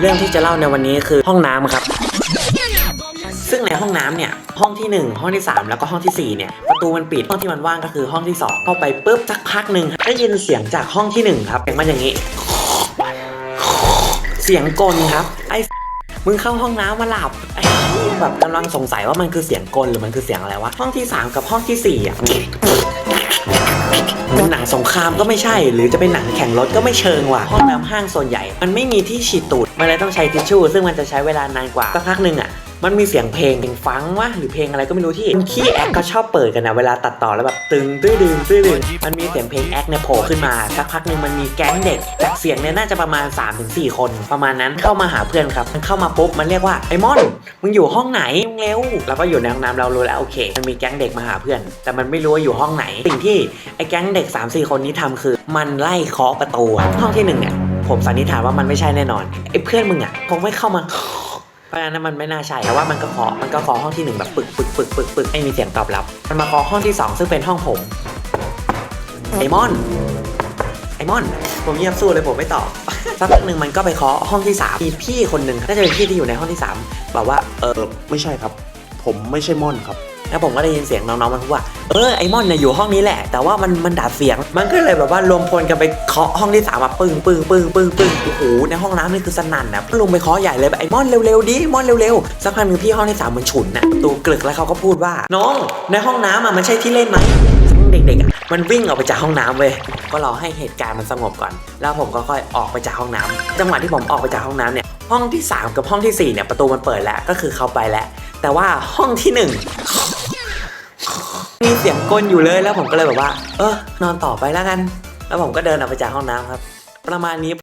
เรื่องที่จะเล่าในวันนี้คือห้องน้ำครับ ซึ่งในห้องน้ำเนี่ย ห้องที่ 1 ห้องที่ 3 แล้วก็ห้องทีสี่ 4 เนี่ย ประตูมันปิด ห้องที่มันว่างก็คือห้องที่ 2 เข้าไปปุ๊บสักพักหนึ่งได้ยินเสียงจากห้องที่ 1 ครับเสียงมันอย่างนี้ เสียงกลครับ ไอ้ มึงเข้าห้องน้ำมาหลับไอ้แบบกำลังสงสัยว่ามันคือเสียงกลหรือมันคือเสียงอะไรวะ ห้องที่ 3 กับห้องทีสี่4อะ หนังสงครามก็ไม่ใช่ หรือจะเป็นหนังแข่งรถก็ไม่เชิงว่ะห้องน้ำห้างส่วนใหญ่ มันไม่มีที่ฉีดตูดมันเลยต้องใช้ทิชชู่ซึ่งมันจะใช้เวลานานกว่าสักพักหนึ่งอะ มันมีเสียงเพลงเพลงฟังวะหรือเพลงอะไรก็ไม่รู้ที่คนขี้แอคก็ชอบเปิดกันนะเวลาตัดต่อแล้วแบบตึงตื้อดึงตื้อดึงมันมีเสียงเพลงแอคเนี่ยโผล่ขึ้นมาสักพักหนึ่งมันมีแก๊งเด็กจากเสียงเนี่ยน่าจะประมาณ 3-4 คน ประมาณนั้นเข้ามาหาเพื่อนครับมันเข้ามาปุ๊บมันเรียกว่าไอ้มอนมึงอยู่ห้องไหนมึงเร็วแล้วก็อยู่ในห้องน้ำเรารู้แล้วโอเค มันมีแก๊งเด็กมาหาเพื่อน แต่มันไม่รู้ว่าอยู่ห้องไหน สิ่งที่ไอ้แก๊งเด็ก 3-4 คนนี้ทำคือ มันไล่เคาะประตูห้องที่หนึ่งเนี่ยผมสันนิษฐานว่ามันไม่ใช่แน่นอนไอ้เพื่อนมึงอะคงไม่เข้ามา เพราะฉะนั้นมันไม่น่าใช่แต่ว่ามันก็เคาะมันก็เคาะห้องที่หนึ่งแบบปึกปึกปึกปึกปึกไม่มีเสียงตอบรับ มันมาเคาะห้องที่สองซึ่งเป็นห้องผม ไอมอน ไอมอน ผมเงียบสู้เลยผมไม่ตอบสักพักหนึ่งมันก็ไปเคาะห้องที่สามมีพี่คนหนึ่งน่าจะเป็นพี่ที่อยู่ในห้องที่สามบอกว่าเออเออไม่ใช่ครับ ผมไม่ใช่ม่อนครับ แล้วผมก็ได้ยินเสียงน้องๆมันพูดว่าเออไอมอนเนี่ยอยู่ห้องนี้แหละ แต่ว่ามันมันดัดเสียง มันก็เลยแบบว่ารวมพลกันไปเคาะห้องที่สามมาปึ้งปึ้งปึ้งปึ้งปึ้งโอ้โหในห้องน้ำนี่คือสนั่นนะลงไปเคาะใหญ่เลยแบบไอมอนเร็วๆดิมอนเร็วๆสักพักหนึ่งพี่ห้องที่สามมันฉุนนะตูกลึกแล้วเขาก็พูดว่า น้องในห้องน้ำอะมันใช่ที่เล่นไหมซึ่งเด็กๆอะมันวิ่งออกไปจากห้องน้ำเว้ยก็รอให้เหตุการณ์มันสงบก่อน แล้วผมก็ค่อยออกไปจากห้องน้ำจังหวะที่ผมออกไปจากห้องน้ำเนี่ยห้องที่สามกับห้องที่สี่เนี่ยประตูมันเปิดแล้วก็คือเขาไปแล้ว แต่ว่าห้องที่หนึ่ง มีเสียงกลอยู่เลยแล้วผมก็เลยแบบว่า เออนอนต่อไปแล้วกัน แล้วผมก็เดินออกไปจากห้องน้ำครับ ประมาณนี้